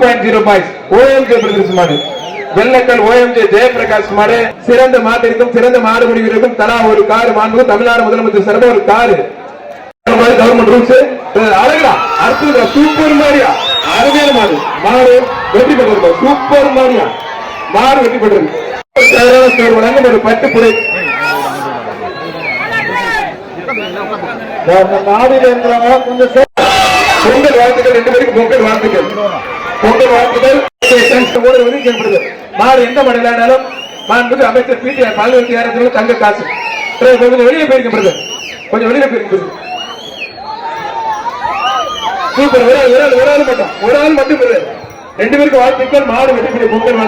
Point zero boys OMJ brothers மாடு. Vellakkal OMJ Jayaprakash மாடு. சிறந்த மாட்டிற்கும் சிறந்த மாடு முடிவிற்கும் தலா ஒரு கார் மாண்பு தமிழ்நாடு முதலமைச்சர் சார்பா ஒரு காரு. கவர்மெண்ட் ரூல்ஸ் அழகா அடுத்தது சூப்பர் மாரியா அருமையான மாடு. மாடு வெற்றி பெற்றிருக்கோம் சூப்பர் மாரியா மாடு வெற்றி பெற்றிருக்கு வழங்கும் ஒரு பட்டு புடை. நாடில் இருக்கிறவங்க கொஞ்சம் பொங்கல் வாழ்த்துக்கள் ரெண்டு பேருக்கு பொங்கல் வாழ்த்துக்கள். வந்து கேட்படுது மாடு எந்த மாடு இல்லாட்டாலும் மாண்புக்கு அமைச்சர் பல்வேறு தங்க காசு. கொஞ்சம் வெளியே போயிருக்கப்படுது கொஞ்சம் வெளியே போயிருக்கிறது சூப்பர். ஒரு ஆள் ஒரு ஆள் ஒரு ஆள் மட்டும். ஒரு ஆள் மட்டும் பெரு ரெண்டு பேருக்கு வாழ்த்துக்கள். மாடு வெற்றி பொங்கல்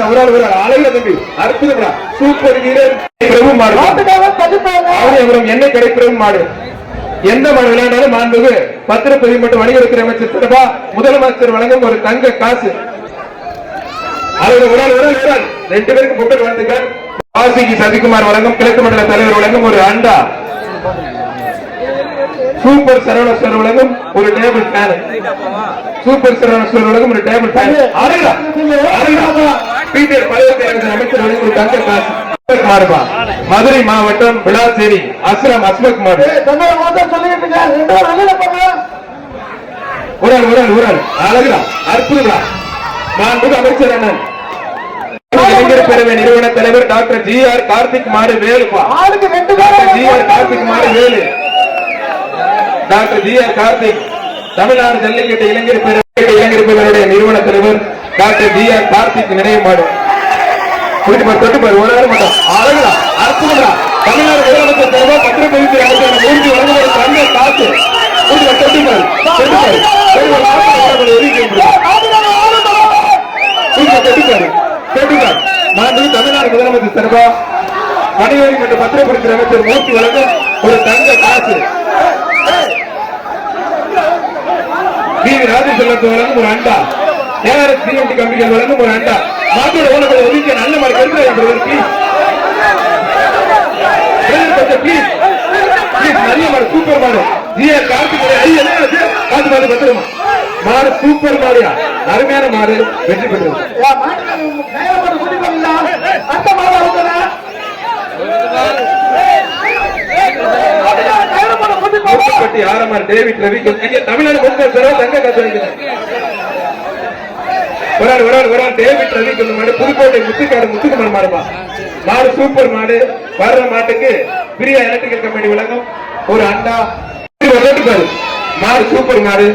ஒரு ஆள் ஒரு ஆள். அழகுடா தம்பி. அற்புதம்டா. சூப்பர் வீரர் மாடு. என்ன கிடைப்பிடும் மாடு. எந்த மாடு விளையாண்டாலும் மாண்புக்கு பத்திரப்பதிவு மற்றும் வணிகத்துறை அமைச்சர் சிறப்பா முதலமைச்சர் வழங்கும் ஒரு தங்க காசு. அவர் ஒரு ஆள் ஒரு ரெண்டு பேருக்கு புகழ் வாழ்த்துக்கள் வாசிக்கு சசிகுமார் வழங்கும் கிழக்கு மண்டல தலைவர் வழங்கும் ஒரு அண்டா. சூப்பர் சரவணஸ்வர் வழங்கும் ஒரு டேபிள் ஃபேன் சூப்பர் சரவணஸ்வர் வழங்கும் ஒரு டேபிள் ஃபேன் அருகா அருகா பிடிஆர் பல்வேறு அமைச்சர் வழங்கும் ஒரு தங்க காசு. மதுரை மாவட்டம் விளாச்சேரி அஸ்ரம் அஸ்மக் மாடு ஆள் ஒரு ஆள் அழகுடா அற்புதமா மாண்புக்கு அமைச்சர் அண்ணன். இளைஞர் பேரவை நிறுவன தலைவர் டாக்டர் ஜி ஆர் கார்த்திக் மாடு டாக்டர் ஜி ஆர் கார்த்திக் மாடு Velu. Doctor G R Karthik. Tamil Nadu Jallikattu இளைஞர் பேரவை இளைஞர் பேரவையுடைய நிறுவன தலைவர் டாக்டர் ஜி ஆர் கார்த்திக் நினைவு மாடு. போயிட்டு பாரு தொட்டு பாரு ஒரு மட்டும். அழகுடா அற்புதம்டா. தமிழ்நாடு முதலமைச்சர் தலைவர் பத்திரப்பதிவு அமைச்சர் மூர்த்தி வழங்குகிற தங்க காசு போயிட்டு பாரு, தொட்டு பாரு. தொட்டு பாரு சரி, ஒரு நான் தமிழ்நாடு முதலமைச்சர் சார்பா வணிகவரி மற்றும் பத்திரப்படுத்துகிற அமைச்சர் மூர்த்தி வழங்க ஒரு தங்க காசு. வி வழங்கும் ஒரு அண்டா. ஏஆர்எஸ் சிஎம்டி கம்பெனிகள் வழங்கும் ஒரு அண்டா. மாட்டோட ஓனப்பட ஒதுக்கிய நல்ல மாதிரி கருத்து ப்ளீஸ் ப்ளீஸ் ப்ளீஸ் நல்ல மாடு சூப்பர் மாடு. ஜிஆ கார்த்திக் ஐயா என்ன ஆச்சு? பார்த்து பார்த்து பத்திரமா? மாடு சூப்பர் மாடியா? அருமையான மாடு வெற்றி பெற்றது. ஆரம்பர் டேவிட் ரவி தமிழ்நாடு தங்க. ஒரு ஒரு ஒரு டேவிட் ரவி கொஞ்சம் மாடு புதுக்கோட்டை முத்துக்காடு முத்துக்குமார் மாடுமா? மாடு சூப்பர் மாடு. வர்ற மாட்டுக்கு பிரியா எலக்ட்ரிக்கல் கம்பெனி வழங்கும். ஒரு அண்டா. மாடு சூப்பர் மாடு.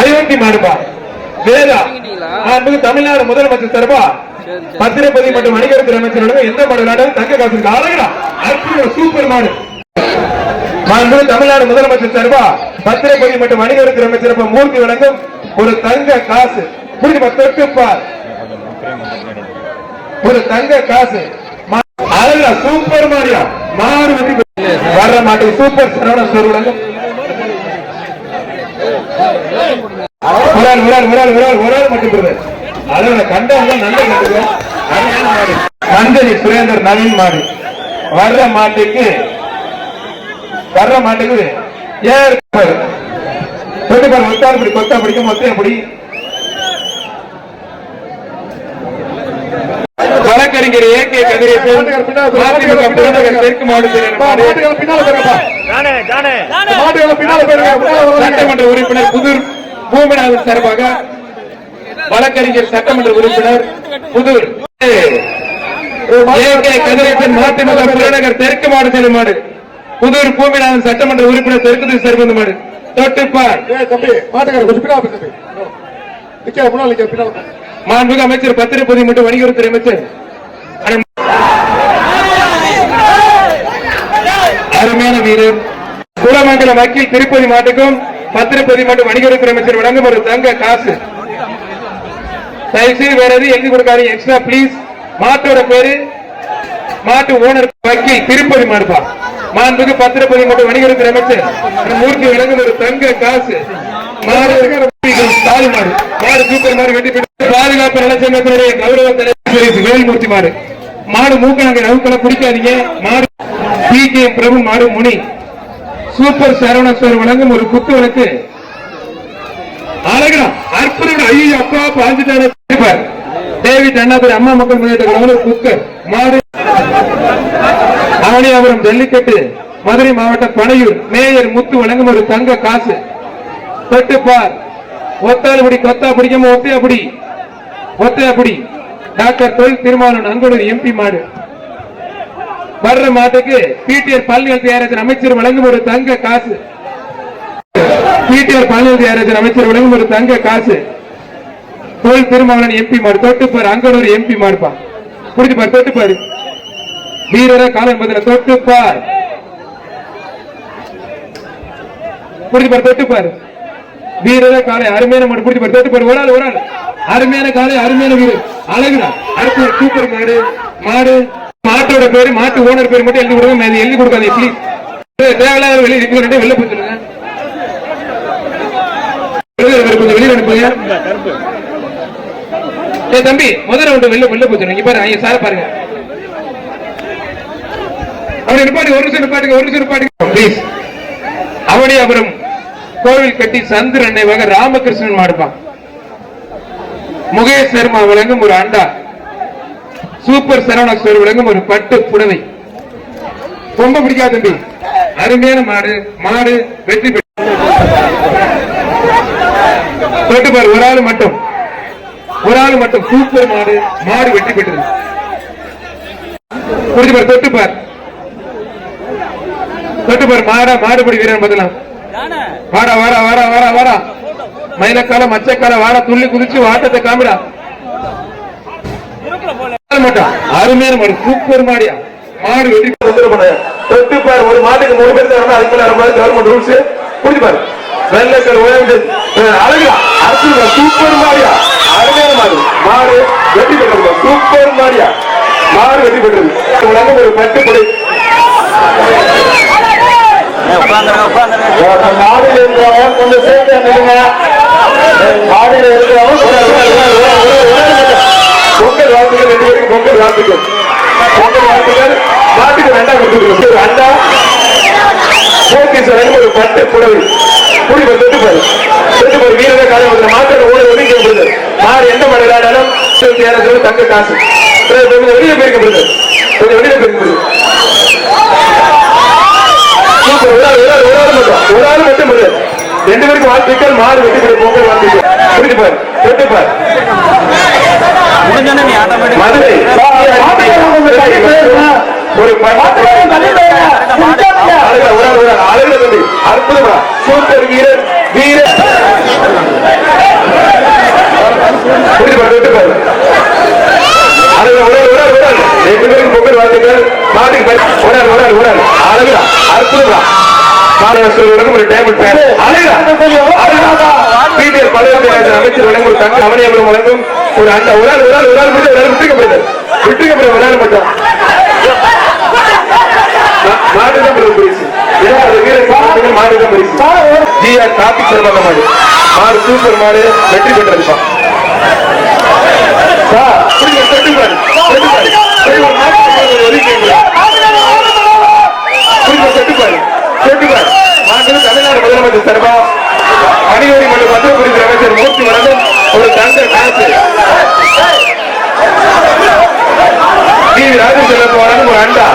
அயோத்தி மாடுபா வேதா. தமிழ்நாடு முதலமைச்சர் சார்பா. பத்திரப்பதி மற்றும் வணிகத்துறை அமைச்சரோட எந்த மாடு விளையாடும் தங்க காசு அழகா அற்புதம் சூப்பர் மாடு தமிழ்நாடு முதலமைச்சர் சார்பா. பத்திரப்பதி மற்றும் வணிகத்துறை அமைச்சர் சார்பா மூர்த்தி வழங்கும் ஒரு தங்க காசு. புரிஞ்சு தொட்டுப்பார் ஒரு தங்க காசு. மா- அழகா சூப்பர் மாடியா மாறு வெற்றி பெற்று- வர்ற மாட்டுக்கு சூப்பர் சரவண ஸ்டோர் வழங்கும். ஒரு ஆள் ஒரு ஆள் ஒரு ஆள் மட்டும் பிரதர் அதோட கண்டவங்க நல்ல கண்டுங்க அருமையான மாடு சுரேந்தர் நவீன் மாடு வர்ற மாட்டுக்கு வர்ற மாட்டுக்கு ஏன் இருக்கு பாரு படி கொத்தா பிடிக்கும் வழக்கறிஞர் ஏ கே கதிரேசன் அதிமுக தெற்கு மாவட்டத்தில் போயிருங்க சட்டமன்ற உறுப்பினர் புதூர் பூமிநாதன் சார்பாக வழக்கறிஞர் சட்டமன்ற உறுப்பினர் புதூர். ஏ கே கதிரேசன் மதிமுக புறநகர் தெற்கு மாடு. புதூர் பூமிநாதன் சட்டமன்ற உறுப்பினர் தெற்கு சேர்ந்த மாடு தொட்டுப்பார். மாண்புமிகு அமைச்சர் பத்திரப்பதிவு மற்றும் வணிகத்துறை அமைச்சர். அருமையான வீரர். குலமங்கலம் வக்கீல் திருப்பதி மாட்டுக்கும் பத்திரப்பதி மற்றும் வணிகத்துறை அமைச்சர் வழங்கும் ஒரு தங்க காசு. தயவுசெய்து வேற எதுவும் எழுதி கொடுக்காதீங்க. எக்ஸ்ட்ரா ப்ளீஸ் மாட்டோட பேரு மாட்டு ஓனர் வக்கீல் திருப்பதி மாடுப்பா மாண்புக்கு பத்திரப்பதி மற்றும் வணிகத்துறை அமைச்சர் மூர்த்தி ஒரு தங்க காசு. மாடு மாடு. மாடு சூப்பர் மாடு வெட்டி பாதுகாப்பு நலச்சங்கத்தினுடைய கௌரவ தலைவர் வேல்மூர்த்தி மாடு. மாடு மூக்கணங்க நவுக்களை பிடிக்காதீங்க. மாடு பி. கே. பிரபு மாடு முனி. சூப்பர் சரவணஸ்வர் வழங்கும் ஒரு குத்து விளக்கு அழகா அற்புதம். ஐயோ அப்பா பாஞ்சுட்டாரு டேவிட் அண்ணாதுரை அம்மா மக்கள் முன்னேற்ற குக்கர். மாடு ஆணியாபுரம் ஜல்லிக்கட்டு மதுரை மாவட்டம் பனையூர் மேயர் முத்து வழங்கும் ஒரு தங்க காசு. தொட்டு பார் ஒத்தாலுபடி கொத்தா பிடிக்காம ஒத்தையா பிடி டாக்டர் தொழில் திருமாவளவன் அங்கோடு எம்பி மாடு. வர்ற மாட்டுக்கு பிடிஆர் பல்நிலை தயாரித்த அமைச்சர் வழங்கும் ஒரு தங்க காசு. பிடிஆர் பல்நிலை தயாரித்த அமைச்சர் வழங்கும் ஒரு தங்க காசு. தொழில் திருமாவளவன் எம்பி மாடு. தொட்டுப்பார். அங்கனூர் எம்பி மாடுப்பா. புரிஞ்சுப்பார்? தொட்டுப்பாரு. வீரரை காலன் பதில தொட்டுப்பார் புரிஞ்சு பாரு பாரு. காலை அருமையான மாடு புரிஞ்சு பாரு பாரு. ஒரு ஆள் ஒரு ஆள். அருமையான காலை அருமையான வீரர். அழகுடா. அடுத்து சூப்பர் மாடு மாடு. மாட்டோட பேரு மாட்டு ஓனர் பேரு மட்டும் எழுதி கொடுங்க. அது எழுதி கொடுக்காது எப்படி தேவையில்லாத வெளியே இருக்கு வெளில போச்சுருங்க வெளியில் அனுப்புங்க ஏ தம்பி முதல்ல ரவுண்ட் வெளில வெளில போச்சுருங்க இங்க பாருங்க சார பாருங்க. அவனை நிப்பாட்டி ஒரு நிமிஷம் நிப்பாட்டுங்க ஒரு நிமிஷம் நிப்பாட்டுங்க. ப்ளீஸ் அவனே கோவில் கட்டி சந்திர அன்னைவாக ராமகிருஷ்ணன் மாடுப்பான். முகேஷ் சர்மா வழங்கும் ஒரு அண்டா. சூப்பர் சரவணஸ்வர் விளங்கும் ஒரு பட்டு புடவை. ரொம்ப பிடிக்காது தம்பி. அருமையான மாடு மாடு வெற்றி பெற்று. பாரு ஒரு ஆள் மட்டும். ஒரு ஆள் மட்டும் சூப்பர் மாடு மாடு வெற்றி பெற்றது. புரிஞ்சு பாரு தொட்டு பார். தொட்டு பாரு மாடா மாடுபடி வீரன் பதிலாம் வாடா வாடா வாடா வாடா வாடா. மயிலக்கால மச்சக்கால வாடா துள்ளி குதிச்சு வாட்டத்தை காமிடா. அருமையான மாடு சூப்பர் மாடியா. மாடு வெற்றி தொட்டு பாரு. ஒரு மாட்டுக்கு மூணு பேர் தரணும் அதுக்கு மேல வரும்போது கவர்மெண்ட் ரூல்ஸ். புரிஞ்சு பாரு. வெள்ளக்கல் உயர்ந்து அழகா அற்புதம். சூப்பர் மாடியா. அருமையான மாடு. மாடு வெற்றி பெற்றது. சூப்பர் மாடியா. மாடு வெற்றி பெற்றது. உலகம் ஒரு பட்டுப்படை மாடியில் இருக்கிறவங்க கொஞ்சம் சேர்த்து நில்லுங்க. மாடியில் இருக்கிறவங்க கொஞ்சம் உள்ள- உள்ள- உள்ள- உள்ள- உள்ள நில்லுங்க. பொங்கல் வாழ்த்துக்கள் ரெண்டு பேருக்கு பொங்கல் வாழ்த்துக்கள். பொங்கல் வாழ்த்துக்கள். மாட்டுக்கு ரெண்டா கொடுத்துருக்கோம். ஒரு அண்டா போத்தீஸ்வரன் ஒரு பட்டு புடவை. புடி பாரு தொட்டு பாரு. தொட்டு பாரு வீரரை காலம் வந்து மாட்டோட ஊழல் வந்து கேட்படுது மாடு எந்த மாடு விளையாடாலும் இருபத்தி ஏழாயிரம் தங்க காசு. கொஞ்சம் வெளியே போயிருக்கப்படுது கொஞ்சம் வெளியே போயிருக்கப்படுது சூப்பர் ஒரு ஆள் ஒரு ஆள் ஒரு ஆள் மட்டும் ஒரு ஆள் மட்டும் போது ரெண்டு பேருக்கு மாடு வெட்டி கொடு பொங்கல் வாழ்த்துக்கள் புரிஞ்சு பாரு தொட்டு பாரு ஒரு. அற்புதமா சூப்பர் வீரர் வீரர் அற்புதமா மாணவர்களுக்கு ஒரு டேபிள் ஃபேன் பிடிஆர் பல்கலைக்கழக அமைச்சர் வழங்கும் ஒரு தங்க அவனியபுரம் வழங்கும்? ஒரு அந்த ஒரு ஆள் ஒரு ஆள் ஒரு ஆள் மட்டும் ஒரு ஆள் ஆள் மட்டும். மாடுதான் காப்பீடு மாடுதான் பரிசு. ஜிஆர் கார்த்திக் சர்மா மாடு. மாடு சூப்பர் மாடு. வெற்றி பெற்றதுப்பா சார், புரியுது, தொட்டு பாரு, தொட்டு பாரு. சரி, ஒரு மாட்டுக்கு ஒரு ஒதுக்கி வைங்க. புரியுது, தொட்டு பாரு, தொட்டு பாரு. மாண்புமிகு தமிழ்நாடு முதலமைச்சர் சார்பா அணியோடி மற்றும் மத்திய குறித்த அமைச்சர் மூர்த்தி வழங்கும் ஒரு தங்க காசு டி ராஜேந்திரன் வழங்கும் ஒரு அண்டா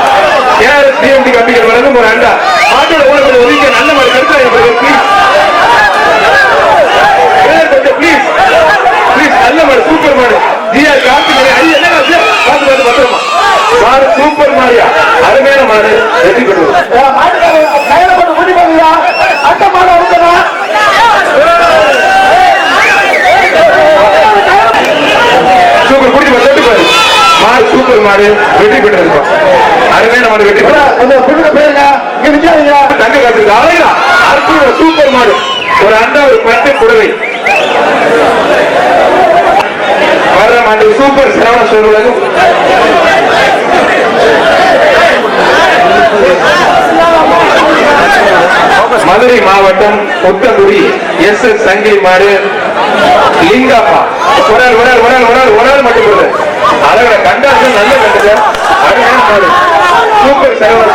ஏஆர்எஸ் டிஎம்டி கம்பிகள் வழங்கும் ஒரு அண்டா மாட்டோட ஊழல் ஒதுக்க நல்ல மாதிரி கருத்து ப்ளீஸ் கொஞ்சம் ப்ளீஸ் ப்ளீஸ் நல்ல மாடு சூப்பர் மாடு ஜிஆர் கார்த்திகை ஐயா என்ன பார்த்து பார்த்து பத்திரமா மாடு சூப்பர் மாடியா அருமையான மாடு வெற்றி பெறுவது சூப்பர் குடி தொட்டு பாரு மாடு சூப்பர் மாடு வெற்றி பெற்றிருக்கோம் அருமையான மாடு வெற்றி தங்க காத்து அழகா அற்புதம் சூப்பர் மாடு ஒரு அண்டா ஒரு பட்டு புடவை வர்ற மாடு சூப்பர் சிரவண சோழர்களும் மதுரை மாவட்டம் புத்தங்குடி எஸ் எஸ் சங்கை மாடு லிங்காப்பா. ஒரு ஆள் ஒரு ஆள் ஒரு ஆள் ஒரு ஆள் மட்டும் போடுது அழகா கண்டார்கள் நல்ல கண்டுங்க அருமையான மாடு. சூப்பர். சரவண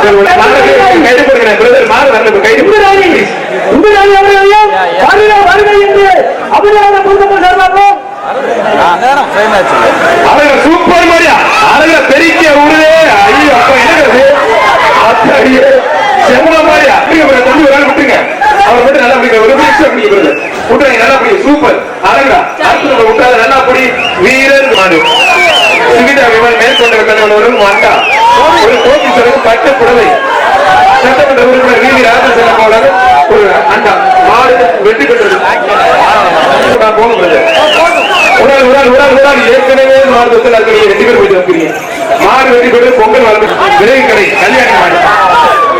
கைது கொடுக்கிறேன் பிரதர் மாறு கைது உண்மையாகி அவர்களையும் வருக என்று சார்பாகவும் சூப்பர் பெருக்கிய ஐயோ அப்ப என்னது அத்தாடியே செம்ம மாரியா அப்படிங்க பிரதர் தம்பி ஒரு ஆள் விட்டுங்க அவர் மட்டும் நல்லா பிடிக்கிற ஒரு நிமிஷம் பிடிக்க நல்லா பிடிக்க சூப்பர் அழகா அடுத்து விட்டாத நல்லா பிடி வீரர் மாடு சுகிதா விமல் மேற்கொண்ட மாட்டா கோபி சட்டமன்ற உறுப்பினர் வி வி ராஜசேன போலாக ஒரு அந்த மாடு வெற்றி பெற்றது உடல் உடல் பிரதர் ஒரு ஏற்கனவே மாவட்டத்தில் இருக்கிறீங்க ரெண்டு பேர் போயிட்டு வந்துக்கிறீங்க மாடு வெற்றி பெற்று பொங்கல் வந்து விலை கடை கல்யாண மாடு.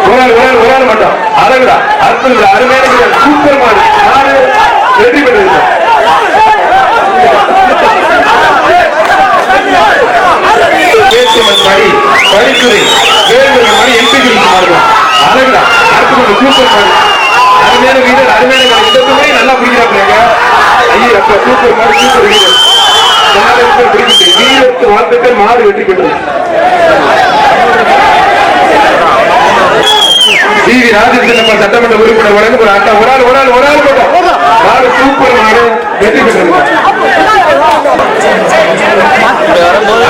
உடல் உடல் உடல் மட்டும். அழகுடா அற்புதம் அருமையான சூப்பர் மாடு. மாடு வெற்றி பெற்றது பேச்சுமன் மாடி பரிசுரை வேல்முறை மாடி எம்பி அழகுடா. அற்புதம் சூப்பர் மாடு அருமையான வீரர் அருமையான மாடு இந்த துணை நல்லா பிடிக்கிறாங்க ஐயோ. அப்ப சூப்பர் மாடு சூப்பர் வீரர். பிடிக்கிட்டு வீரத்து வாழ்த்துக்கள் மாறு வெற்றி பெற்றது. T V. ராஜேந்திரன் சட்டமன்ற உறுப்பினர் வழங்கும் ஒரு அட்டா ஒரு ஆள் ஒரு ஆள் ஒரு ஆள் மாடு சூப்பர் மாடு வெற்றி பெற்றது.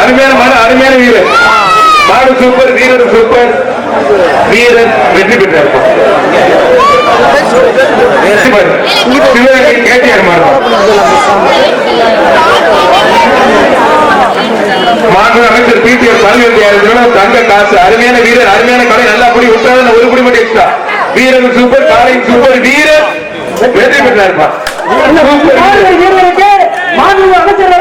அருமையான மாடு அருமையான வீரர். மாடு சூப்பர் வீரர் சூப்பர் வீரர் வெற்றி பெற்றார். சூப்பர். சிவகங்கை கேட்டியார் மாண்பு அமைச்சர் பிடிஆர் பல்வேறு தங்க காசு அருமையான வீரர் அருமையான கடை நல்லா புடி விட்டாத ஒரு புடி மட்டும் எக்ஸ்ட்ரா வீரர் சூப்பர் காலை சூப்பர் வீரர் வெற்றி பெற்றாருப்பா. சூப்பர் வீரர். வீரருக்கு மாண்பு அமைச்சர்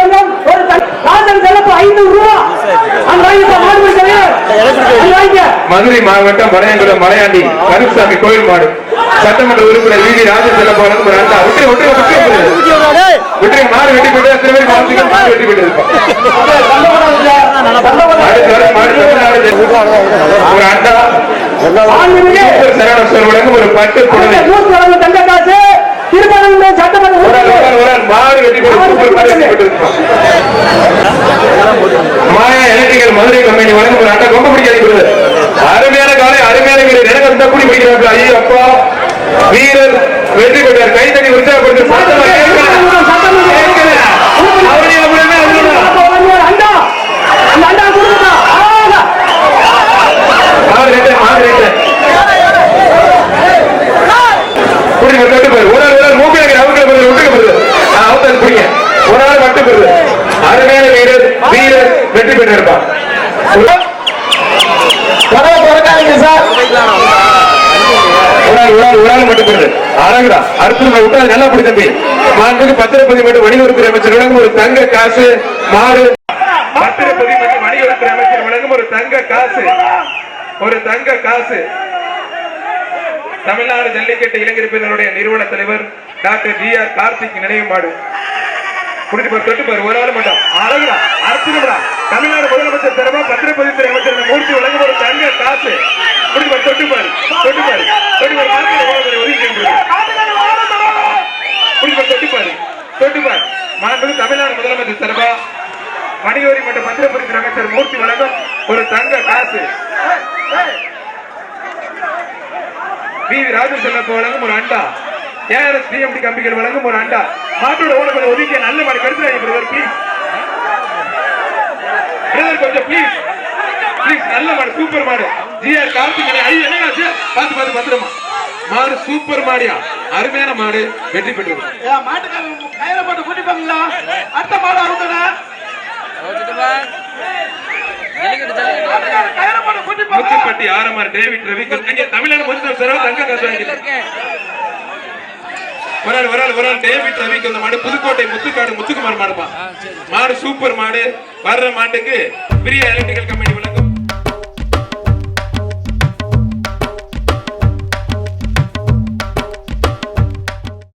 மதுரை மாவட்டம் மலையங்குளம் மலையாண்டி கருப்புசாமி கோயில் மாடு. சட்டமன்ற உறுப்பினர் வி. வி. ராஜசெல்லம் போனது ஒரு அண்டா விட்டு விட்டு விட்டு மாடு வெட்டி போட்டு எத்தனை பேர் மாடு வெட்டி போட்டு ஒரு அண்டா ஒரு பட்டு தங்க காசு. திருமணம் சட்டமன்ற மாடு வெட்டி போட்டு சூப்பர் மாடு வெட்டி போட்டு மாயா எலக்ட்ரிக்கல் மதுரை கம்பெனி வழங்கும் ஒரு அண்டா ரொம்ப பிடிக்காது அருமையான காலை அருமையான வீரர். எனக்கு அந்த கூடி பிடிக்கிறார்கள் ஐயோ அப்பா வீரர் வெற்றி பெற்றார். கைத்தறி உற்சாகப்படுத்த சத்தமா கேட்கல. கேட்கல. அவரே அப்படியே அதுதான். அண்டா அந்த அண்டா கொடுத்துட்டா ஆஹா மாடு ரெட்டு, மாடு ரெட்டு. புடிங்க, தொட்டு பாரு. ஒரு ஆள், ஒரு ஆள் மூக்கு வைக்கிற, அவுக்குல பாரு, விட்டுக்க பாரு. ஆ, அவுத்தாரு, புடிங்க. ஒரு ஆள் மட்டும் பாரு. அருமையான வீரர் வீரர் வெற்றி பெற்றிருப்பான் கதவை திறக்காதீங்க சார் ஒரு ஆள், ஒரு ஆள், ஒரு ஆள் மட்டும் பாரு. அழகுடா அடுத்து விட்டா நல்லா பிடி தம்பி. மாண்புக்கு பத்திரப்பதி மற்றும் வணிகத்துறை அமைச்சர் வழங்கும் ஒரு தங்க காசு மாடு. பத்திரப்பதி மற்றும் வணிகத்துறை அமைச்சர் வழங்கும் ஒரு தங்க காசு. ஒரு தங்க காசு. தமிழ்நாடு ஜல்லிக்கட்டு இளைஞர் பிரிவினருடைய நிறுவன தலைவர் டாக்டர் ஜி ஆர் கார்த்திக் நினைவு மாடு. குடிச்சு பாரு தொட்டு பாரு ஒரு ஆள் மட்டும் அழகுடா அரசுடா தமிழ்நாடு முதலமைச்சர் தரமா பத்திரப்பதித்துறை அமைச்சர் மூர்த்தி வழங்கும் ஒரு தங்க காசு. குடிச்சு பாரு தொட்டு பாரு தொட்டு பாரு தொட்டு பாரு மார்க்கெட் எவ்வளவு பெரிய உதவி செய்யப்படுது பாரு தமிழ்நாடு முதலமைச்சர் சார்பா மணியோரி மற்றும் மந்திரபுரி அமைச்சர் மூர்த்தி வழங்கும் ஒரு தங்க காசு. We we. ராஜசெல்லப்ப வழங்கும் ஒரு அண்டா. ஏஆர்எஸ் பிஎம்டி கம்பிகள் வழங்கும் ஒரு அண்டா. மாட்டோட ஓடுகளை ஒதுக்கிய நல்ல மாதிரி கருத்து பிரதர் ப்ளீஸ் பிரதர் கொஞ்சம் ப்ளீஸ் ப்ளீஸ் நல்ல மாடு சூப்பர் மாடு. ஜிஆர் கார்த்திகை ஐயா என்ன ஆச்சு? பார்த்து பார்த்து பத்திரமா. மாடு சூப்பர் மாடியா? அருமையான மாடு வெற்றி பெற்றது. மாட்டுக்காரங்க கயிறை போட்டு கூட்டிப்பாங்களா? அடுத்த மாடு அறுக்கணா கயிறை போட்டு கூட்டிப்பாங்க. முத்துப்பட்டி ஆர்எம்ஆர் டேவிட் ரவி அங்கே தமிழ்நாடு முதல் செலவு தங்க காசு வாங்கிட்டு ஒரு ஆள் ஒரு ஆள் ஒரு ஆள் டேவிட் ரவிக்கு அந்த மாடு புதுக்கோட்டை முத்துக்காடு முத்துக்குமார் மாடுப்பா மாடு சூப்பர் மாடு. வர்ற மாட்டுக்கு பிரியா எலக்ட்ரிக்கல் கம்பெனி.